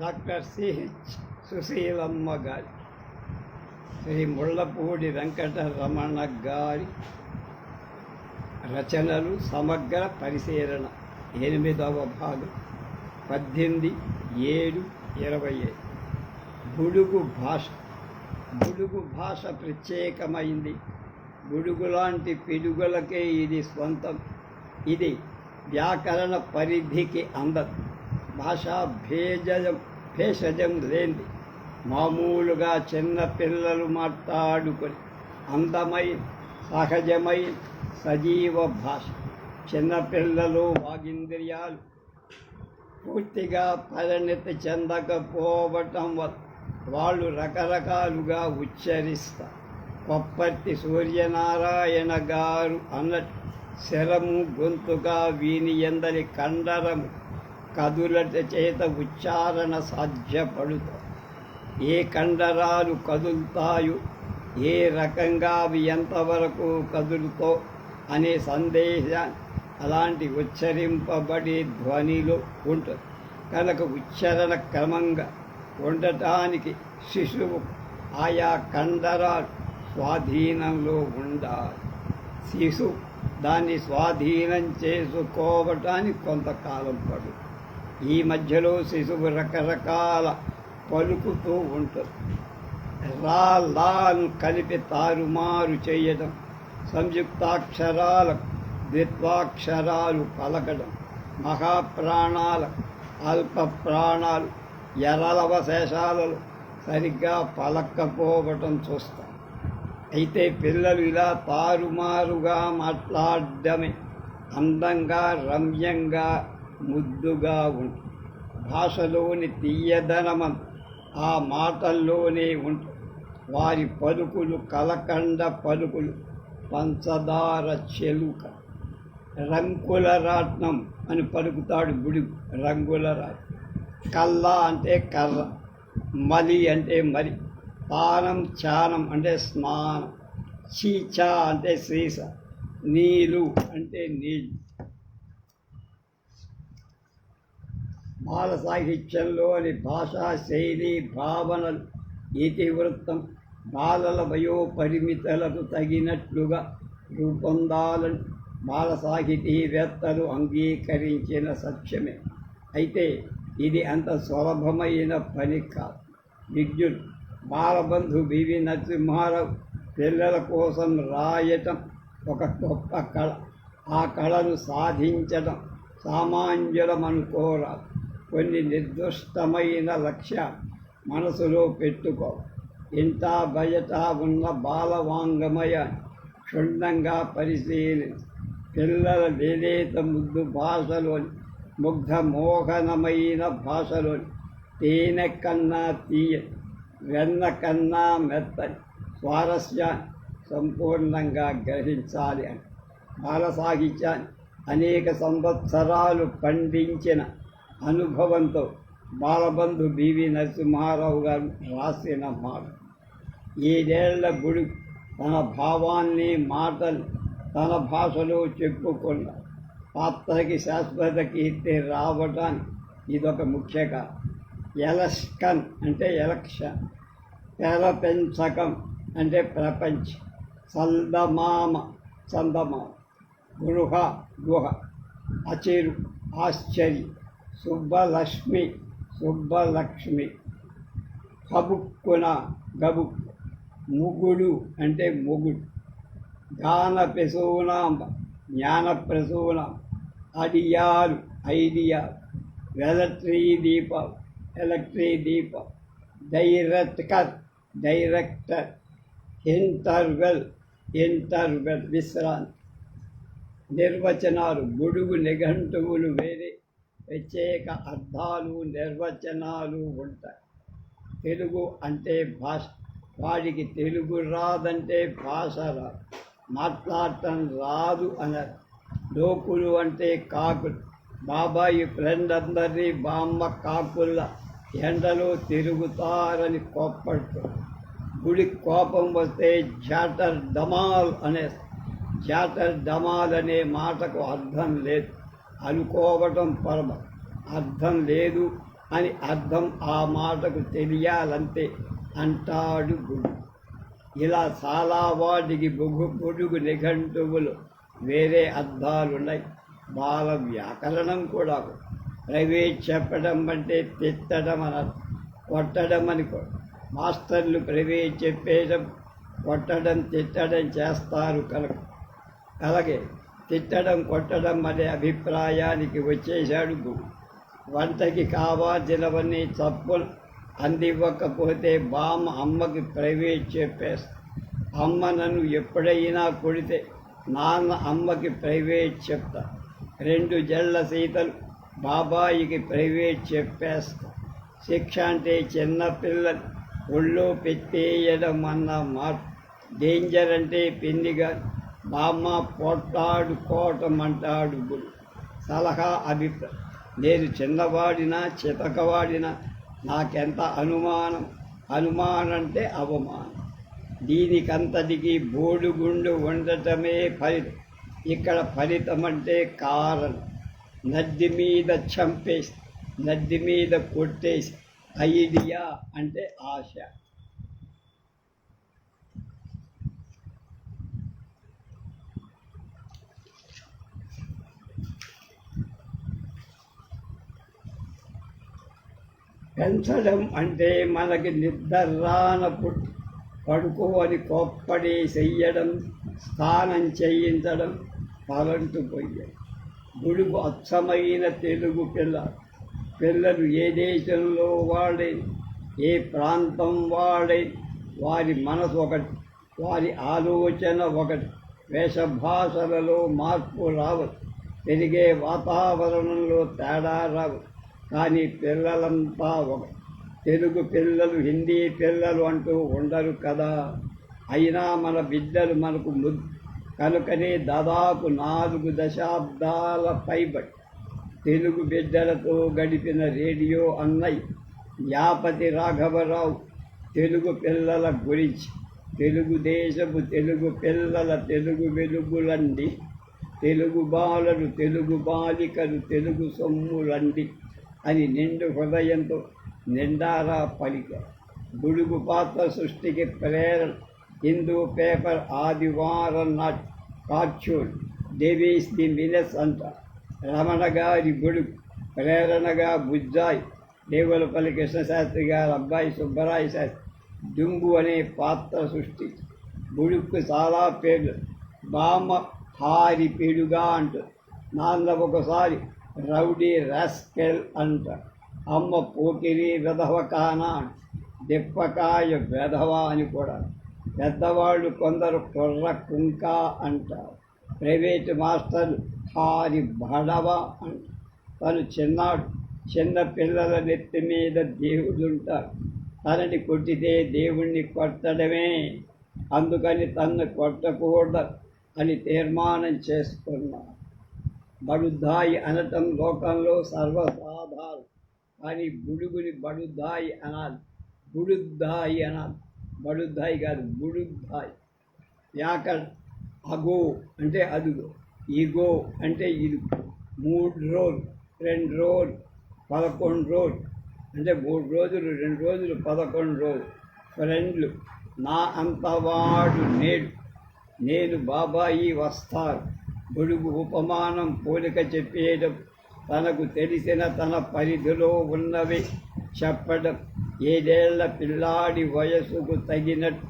Doctor CH Susheelamma గారి శ్రీ ముళ్ళపూడి వెంకటరమణ గారి రచనలు సమగ్ర పరిశీలన ఎనిమిదవ భాగం పద్దెనిమిది ఏడు ఇరవై ఐదు. బుడుగు భాష బుడుగు భాష ప్రత్యేకమైంది. బుడుగు లాంటి పిడుగులకే ఇది స్వంతం. ఇది వ్యాకరణ పరిధికి అందదు భాషా భేజం భేషజం లేని మామూలుగా చిన్న పిల్లలు మాట్లాడుకొని అందమైన సహజమైన సజీవ భాష. చిన్నపిల్లలు వాగింద్రియాలు. పూర్తిగా పరిణతి చెందకపోవటం వల్ల వాళ్ళు రకరకాలుగా ఉచ్చరిస్తారు. కొప్పర్తి సూర్యనారాయణ గారు అన్నట్టు శరము గొంతుగా వీని ఎందరి కండరము కదులట చేత ఉచ్చారణ సాధ్యపడుత. ఏ కండరాలు కదులుతాయో ఏ రకంగా అవి ఎంతవరకు కదులుతో అనే సందేశం అలాంటి ఉచ్చరింపబడే ధ్వనిలో ఉంటుంది కనుక ఉచ్చారణ క్రమంగా ఉండటానికి శిశువు ఆయా కండరాలు స్వాధీనంలో ఉండాలి. శిశువు దాన్ని స్వాధీనం చేసుకోవటానికి కొంతకాలం పడు ఈ మధ్యలో శిశువు రకరకాల పలుకుతూ ఉంటుంది. రా లాను కలిపి తారుమారు చేయడం సంయుక్తాక్షరాల ద్విత్వాక్షరాలు పలకడం మహాప్రాణాల అల్ప ప్రాణాలు ఎరలవశేషాలలో సరిగ్గా పలక్కపోవటం చూస్తాం. అయితే పిల్లలు ఇలా తారుమారుగా మాట్లాడమే అందంగా రమ్యంగా ముద్దుగా ఉంటుంది భాషలోని తీయదనమం ఆ మాటల్లోనే ఉంటుంది వారి పలుకులు కలకండ పలుకులు పంచదార చెలుక. రంగుల రాట్నం అని పలుకుతాడు గుడి రంగుల రాట్నం. కల్ల అంటే కర్ర మలి అంటే మరి. పానం చానం అంటే స్నానం. చీచా అంటే సీస. నీరు అంటే నీళ్ళు. బాల సాహిత్యంలోని భాషా శైలి భావనలు ఇతివృత్తం బాలల వయోపరిమితులకు తగినట్లుగా రూపొందాలని బాల సాహితీవేత్తలు అంగీకరించిన సత్యమే. అయితే ఇది అంత సులభమైన పని కాదు. విద్యుత్ బాలబంధు బివి నరసింహారావు పిల్లల కోసం రాయటం ఒక గొప్ప కళ. ఆ కళను సాధించడం సామాన్యులమనుకోరాదు. కొన్ని నిర్దిష్టమైన లక్ష్య మనసులో పెట్టుకో. ఇంత బయట ఉన్న బాలవాంగమయ క్షుణ్ణంగా పరిశీలి. పిల్లల లేలేత ముద్దు భాషలోని ముగ్ధ మోహనమైన భాషలోని తేనె కన్నా తీయ వెన్న కన్నా మెత్తని స్వారస్యాన్ని సంపూర్ణంగా గ్రహించాలి అని. బాల సాహిత్యాన్ని అనేక సంవత్సరాలు పండించిన అనుభవంతో బాలబంధు బివి నరసింహారావు గారు రాసిన మాట. ఏడేళ్ళ గుడి తన భావాన్ని మాటలు తన భాషలో చెప్పుకున్న పాత్రకి శాశ్వత కీర్తి రావడానికి ఇదొక ముఖ్య కారణం. ఎలస్కన్ అంటే ఎలక్షన్ పెరపెంచకం అంటే ప్రపంచం చందమామ చందమామ గృహ గుహ అచిరు ఆశ్చర్యం. సుబ్బలక్ష్మి సుబ్బలక్ష్మి. కబుక్కున గబు. ముగుడు అంటే మొగుడు. గాన ప్రసూనాంబ జ్ఞాన ప్రసూనం. అడియారు ఐడియా వెలట్రీ దీపం ఎలక్ట్రీ దీపం డైరెక్టర్ డైరెక్టర్. ఇంటర్వెల్ ఇంటర్వెల్ విశ్రాంతి. నిర్వచనాలు గొడుగు నిఘంటువులు వేరే. ప్రత్యేక అర్థాలు నిర్వచనాలు ఉంటాయి. తెలుగు అంటే భాష. వాడికి తెలుగు రాదంటే భాష రాదు. మాట్లాడటం రాదు అన్నారు. లోకులు అంటే కాకులు. బాబాయి ఫ్రెండ్ అందరినీ బామ్మ కాకుల ఎండలో తిరుగుతారని కోప్పడుతుంది. గుడి కోపం వస్తే జాటర్ డమాల్ అనే జాటర్ డమాల్ అనే మాటకు అర్థం లేదు. అనుకోవటం పరమ. అర్థం లేదు అని అర్థం ఆ మాటకు తెలియాలంతే అంటాడు గురు ఇలా చాలా వాటికి బొగ్గు పొడుగు నిఘంటువులు వేరే అర్థాలున్నాయి. బాల వ్యాకరణం కూడా ప్రైవేట్ చెప్పడం అంటే తిట్టడం అని కొట్టడం అని మాస్టర్లు ప్రైవేట్ చెప్పేయడం కొట్టడం తిట్టడం చేస్తారు కనుక. అలాగే తిట్టడం కొట్టడం అనే అభిప్రాయానికి వచ్చేశాడు గురు. వంటకి కావాల్సినవన్నీ చప్పున అందివ్వకపోతే బామ్మ అమ్మకి ప్రైవేట్ చెప్పేస్తా. అమ్మ నన్ను ఎప్పుడైనా కొడితే నాన్న అమ్మకి ప్రైవేట్ చెప్తా. రెండు జళ్ళ సీతలు బాబాయికి ప్రైవేట్ చెప్పేస్తా. శిక్ష అంటే చిన్నపిల్లలు ఒళ్ళో పెట్టేయడం అన్న మార్పు డేంజర్ అంటే పిన్నిగా బామ్మ పొట్టాడుకోవటం అంటాడు గురు. సలహా అభిప్రాయం. నేను చిన్నవాడినా చితకవాడినా నాకెంత అనుమానం? అనుమానం అంటే అవమానం దీనికంతటికి బోడుగుండు ఉండటమే ఫలితం. ఇక్కడ ఫలితం అంటే కారణం. నద్ది మీద చంపేసి నద్ది మీద కొట్టేసి ఐడియా అంటే ఆశ. పెంచడం అంటే మనకి నిద్రాన పుట్టి పడుకోని కొప్పడి చెయ్యడం స్నానం చేయించడం పలంటు పోయాయి. గుడుగు అచ్చమైన తెలుగు పిల్ల. పిల్లలు ఏ దేశంలో వాడే ఏ ప్రాంతం వాడే వారి మనసు ఒకటి వారి ఆలోచన ఒకటి. వేషభాషలలో మార్పు రావచ్చు పెరిగే వాతావరణంలో తేడా రావు కానీ పిల్లలంతా ఒక తెలుగు పిల్లలు హిందీ పిల్లలు అంటూ ఉండరు కదా. అయినా మన బిడ్డలు మనకు ముద్దు కనుకనే దాదాపు నాలుగు దశాబ్దాల పైబడి తెలుగు బిడ్డలతో గడిపిన రేడియో అన్నయ్య యాపతి రాఘవరావు తెలుగు పిల్లల గురించి తెలుగుదేశపు తెలుగు పిల్లల తెలుగు వెలుగులండి తెలుగు బాలలు తెలుగు బాలికలు తెలుగు సొమ్ములండి అని నిండు హృదయంతో నిండారా పలిక. గుడుగు పాత్ర సృష్టికి ప్రేరణ హిందూ పేపర్ ఆదివారం నాట్ కార్చూన్ డేవీస్ ది మినెస్ అంట. రమణ గారి గుడుగు ప్రేరణగా బుజ్జాయి దేవులపల్లి కృష్ణశాస్త్రి గారు అబ్బాయి సుబ్బరాయ శాస్త్రి డుంగు అనే పాత్ర సృష్టి. గుడుకు చాలా పేర్లు. బామ్మ హారి పిడుగా అంటారు నాన్న ఒకసారి రౌడీ రాస్కెల్ అంట. అమ్మ పోకిరి వెధవ కానా దిప్పకాయ వెధవ అని కూడా. పెద్దవాళ్ళు కొందరు కుర్ర కుంక అంటారు ప్రైవేట్ మాస్టర్ హారి బడవ అంట. తను చిన్నాడు చిన్న పిల్లల నెత్తి మీద దేవుడుంటారు తనని కొట్టితే దేవుణ్ణి కొట్టడమే. అందుకని తన్ను కొట్టకూడదు అని తీర్మానం చేసుకున్నాను బడుద్దాయి అనటం లోకంలో సర్వసాధారణం. కానీ బుడుగుని బడుద్దాయి అనాలి. బుడుద్దాయి అనాలి. బడుద్దాయి కాదు బుడుద్దాయి. వ్యాకరణ అగో అంటే అదుగో. ఇగో అంటే ఇది మూడు రోజులు రెండు రోజులు పదకొండు రోజులు. అంటే మూడు రోజులు రెండు రోజులు పదకొండు రోజులు. ఫ్రెండ్లు నా అంతవాడు నేడు. నేను బాబాయి వస్తారు గొడుగు ఉపమానం పోలిక చెప్పేయడం తనకు తెలిసిన తన పరిధిలో ఉన్నవి చెప్పడం. ఏడేళ్ళ పిల్లాడి వయసుకు తగినట్టు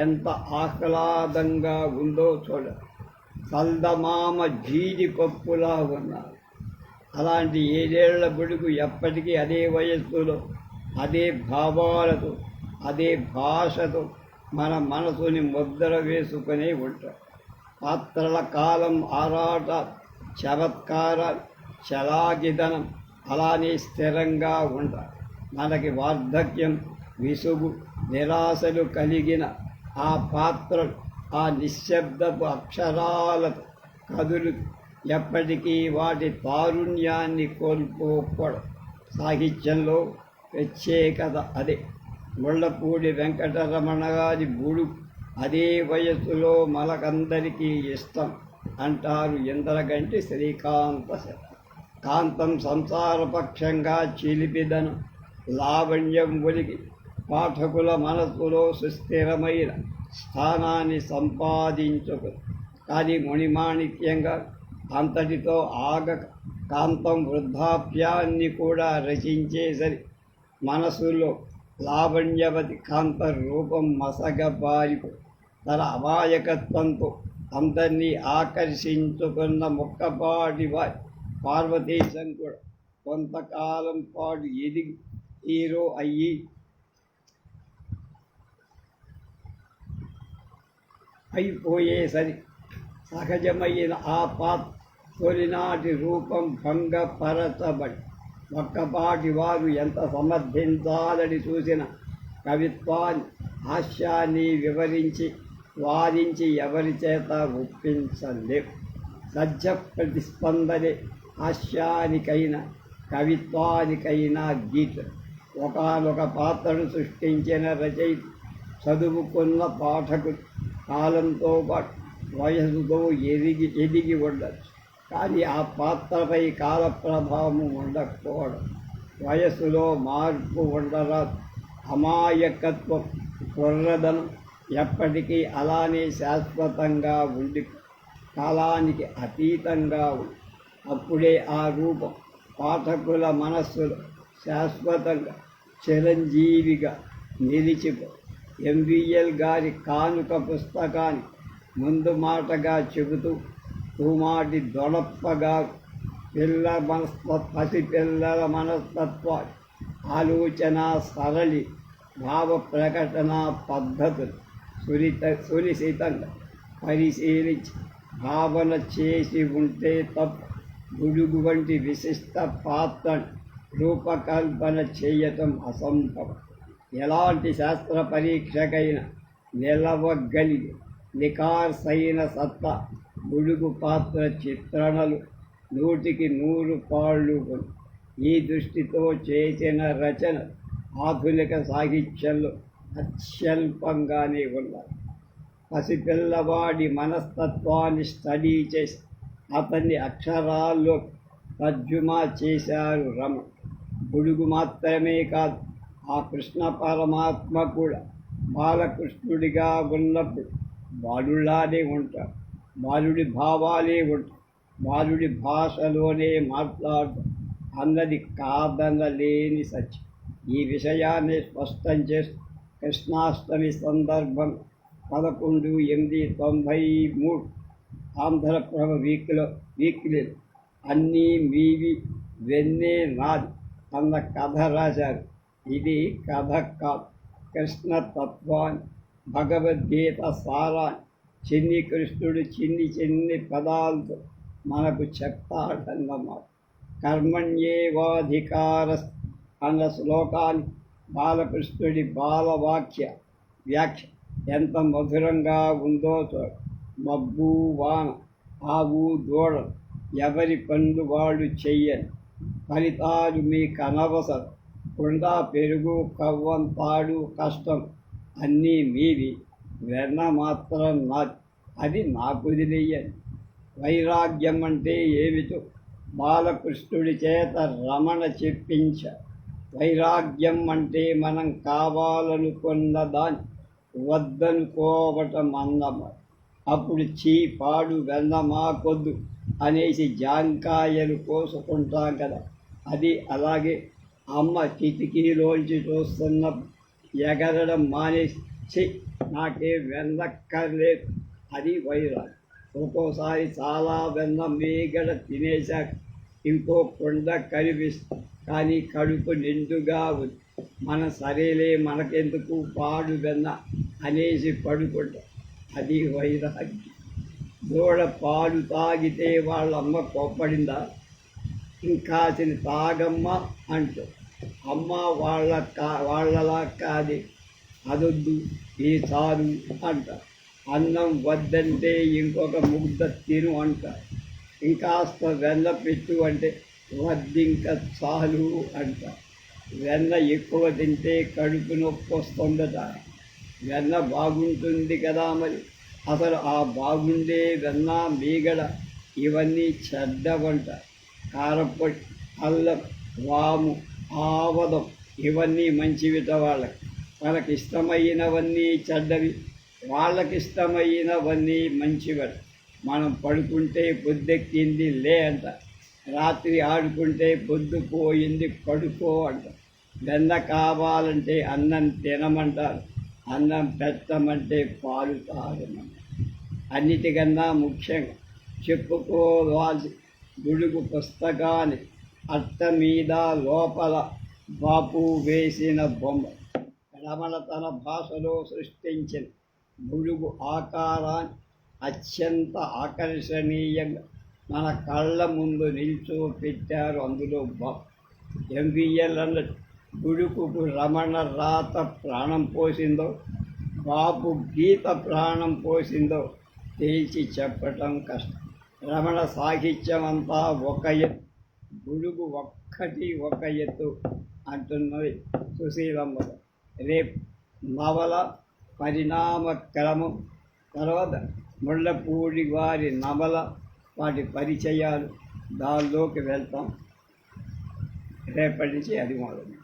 ఎంత ఆహ్లాదంగా ఉందో చూడ. చల్దమామ జీడిపప్పులా ఉన్నారు అలాంటి ఏడేళ్ళ బుడుగు ఎప్పటికీ అదే వయస్సులో అదే భావాలతో అదే భాషతో మన మనసుని ముద్ర వేసుకునే ఉంటాం. పాత్రల కాలం ఆరాట చమత్కార చలాగిదనం అలానే స్థిరంగా ఉంటారు మనకి వార్ధక్యం విసుగు నిరాశలు కలిగిన ఆ పాత్రలు ఆ నిశ్శబ్దపు అక్షరాలతో కదులు ఎప్పటికీ వాటి తారుణ్యాన్ని కోల్పోకూడదు. సాహిత్యంలో ప్రత్యేకత అదే. ముళ్ళపూడి వెంకటరమణ గారి బుడు అదే వయస్సులో మనకందరికీ ఇష్టం అంటారు ఇంద్రగంటి శ్రీకాంత కాంతం సంసారపక్షంగా చిలిపిదనం. లావణ్యం ఒలిగి పాఠకుల మనస్సులో సుస్థిరమైన స్థానాన్ని సంపాదించుకు. కానీ మణిమాణిక్యంగా అంతటితో ఆగక కాంతం వృద్ధాప్యాన్ని కూడా రచించేసరి మనసులో లావణ్యవతి కాంత రూపం మసగబారిపు తన అమాయకత్వంతో అందరినీ ఆకర్షించుకున్న మొక్కపాటి వారి పార్వతీశం కూడా కొంతకాలం పాటు ఎదిగి హీరో అయ్యి అయిపోయేసరి సహజమైన ఆ పాత్ర తొలినాటి రూపం భంగపరచబడి ఒక్కపాటి వారు ఎంత సమర్థించాలని చూసిన కవిత్వాన్ని హాస్యాన్ని వివరించి వారించి ఎవరి చేత ఒప్పించండి సజ్జ ప్రతిస్పందనే హాస్యానికైన కవిత్వానికైనా గీట్ ఒకనొక పాత్రను సృష్టించిన రచయిత చదువుకున్న పాఠకుడు కాలంతో పాటు వయసుతో ఎదిగి ఎదిగి ఉండచ్చు. కానీ ఆ పాత్రపై కాల ప్రభావం ఉండకపోవడం. వయస్సులో మార్పు ఉండరాదు అమాయకత్వం కుర్రదనం ఎప్పటికీ అలానే శాశ్వతంగా ఉండి కాలానికి అతీతంగా ఉంది అప్పుడే ఆ రూపం పాఠకుల మనస్సులో శాశ్వతంగా చిరంజీవిగా నిలిచిపో ఎంవిఎల్ గారి కానుక పుస్తకాన్ని ముందు మాటగా చెబుతూ తూమాటి దొడప్పగా పిల్ల మనస్త పసిపిల్లల మనస్తత్వ ఆలోచన సరళి భావ ప్రకటన పద్ధతులు సురిత సునిశితంగా పరిశీలించి భావన చేసి ఉంటే తప్ప గుడుగు వంటి విశిష్ట పాత్ర రూపకల్పన చేయటం అసంభవం. ఎలాంటి శాస్త్ర పరీక్షకైనా నిలవగలిగి నికార్సైన సత్తా ముడుగు పాత్ర చిత్రణలు. నూటికి నూరు పాళ్ళు ఈ దృష్టితో చేసిన రచన ఆధునిక సాహిత్యంలో అత్యల్పంగానే ఉన్నాయి పసిపిల్లవాడి మనస్తత్వాన్ని స్టడీ చేసి అతన్ని అక్షరాల్లో తర్జుమా చేశారు రమ. గుడుగు మాత్రమే కాదు ఆ కృష్ణ పరమాత్మ కూడా బాలకృష్ణుడిగా ఉన్నప్పుడు బాలులానే ఉంటాడు. బాలుడి భావాలే ఉంటాయి బాలుడి భాషలోనే మాట్లాడు అన్నది కాదనలేని సత్యం. ఈ విషయాన్ని స్పష్టం చేస్తూ కృష్ణాష్టమి సందర్భం పదకొండు ఎనిమిది తొంభై మూడు ఆంధ్రప్రభ వీక్లో వీక్లీ అన్నీ మీవి వెన్నే నాది అన్న కథ రాశారు. ఇది కథ కాదు. కృష్ణ తత్వాన్ని భగవద్గీత సారాన్ని చిన్ని కృష్ణుడు చిన్ని చిన్ని పదాలతో మనకు చెప్తాడన్నమాట కర్మణ్యేవాధికార అన్న శ్లోకాన్ని బాలకృష్ణుడి బాలవాక్య వ్యాఖ్య ఎంత మధురంగా ఉందో చూడ. మబ్బు వాన ఆవు దూడ ఎవరి పనులు వాళ్ళు చెయ్యని. ఫలితాలు మీకు అనవసరం కుండా పెరుగు కవ్వంతాడు కష్టం అన్నీ మీవి. వెన్న మాత్రం నా అది నాకు వదిలేయండి వైరాగ్యం అంటే ఏమిటో బాలకృష్ణుడి చేత రమణ చెప్పించ. వైరాగ్యం అంటే మనం కావాలనుకున్న దాన్ని వద్దనుకోవటం అన్నమ అప్పుడు చీ పాడు వెన్న మాకొద్దు అనేసి జాంకాయలు కోసుకుంటాం కదా. అది అలాగే అమ్మ కిటికీలోంచి చూస్తున్న ఎగరడం మానేసి నాకే వెన్నక్కర్లేదు. అది వైరాగ్ ఒక్కోసారి చాలా వెన్న మీగడ తినేశాక ఇంకో కొండ కనిపిస్తుంది కానీ కడుపు నిండుగా ఉంది. మన సరేలే మనకెందుకు పాడు వెన్న అనేసి పడుకుంటాం. అది వైరాగ్యం. దూడ పాలు తాగితే వాళ్ళ అమ్మ కోప్పడిందా ఇంకాసిన తాగమ్మ అంటూ. అమ్మ వాళ్ళ కా వాళ్ళలా కాదు. అదొద్దు. ఈ చాలు అంట. అన్నం వద్దంటే ఇంకొక ముద్ద తిను అంట. ఇంకాస్త వెన్న పెట్టు అంటే వద్దింక చాలు అంట. వెన్న ఎక్కువ తింటే కడుపు నొప్పి వస్తుందట. వెన్న బాగుంటుంది కదా మరి. అసలు ఆ బాగుండే వెన్న మీగడ ఇవన్నీ చెడ్డవంట. కారపొడి అల్లం వాము ఆవదం ఇవన్నీ మంచివిట వాళ్ళకి. మనకిష్టమైనవన్నీ ఇష్టమైనవన్నీ చెడ్డవి వాళ్ళకి ఇష్టమైనవన్నీ మంచివట మనం పడుకుంటే పొద్దెక్కింది లే అంట రాత్రి ఆడుకుంటే పొద్దు పోయింది పడుకో అంట. వెన్న కావాలంటే అన్నం తినమంటారు అన్నం పెట్టమంటే పాలు తాగమంట అన్నిటికన్నా ముఖ్యంగా చెప్పుకోవాల్సి గుడుగు పుస్తకాన్ని అట్ట మీద లోపల బాపు వేసిన బొమ్మ. రమణ తన భాషలో సృష్టించిన ములుగు ఆకారాన్ని అత్యంత ఆకర్షణీయంగా మన కళ్ళ ముందు నిల్చో పెట్టారు అందులో ఎంవిఎల్ అన్న గుడుకుకు రమణ రాత ప్రాణం పోసిందో బాపు గీత ప్రాణం పోసిందో తేల్చి చెప్పటం కష్టం. రమణ సాహిత్యం అంతా ఒక ఎత్తు గుడుగు ఒక్కటి ఒక ఎత్తు అంటున్నది సుశీలమ్మ రేపు నవల పరిణామ క్రమం తర్వాత ముళ్ళపూడి వారి నవల వాటి పరిచయాలు దానిలోకి వెళ్తాం. రేపటి నుంచి అది మొదలు.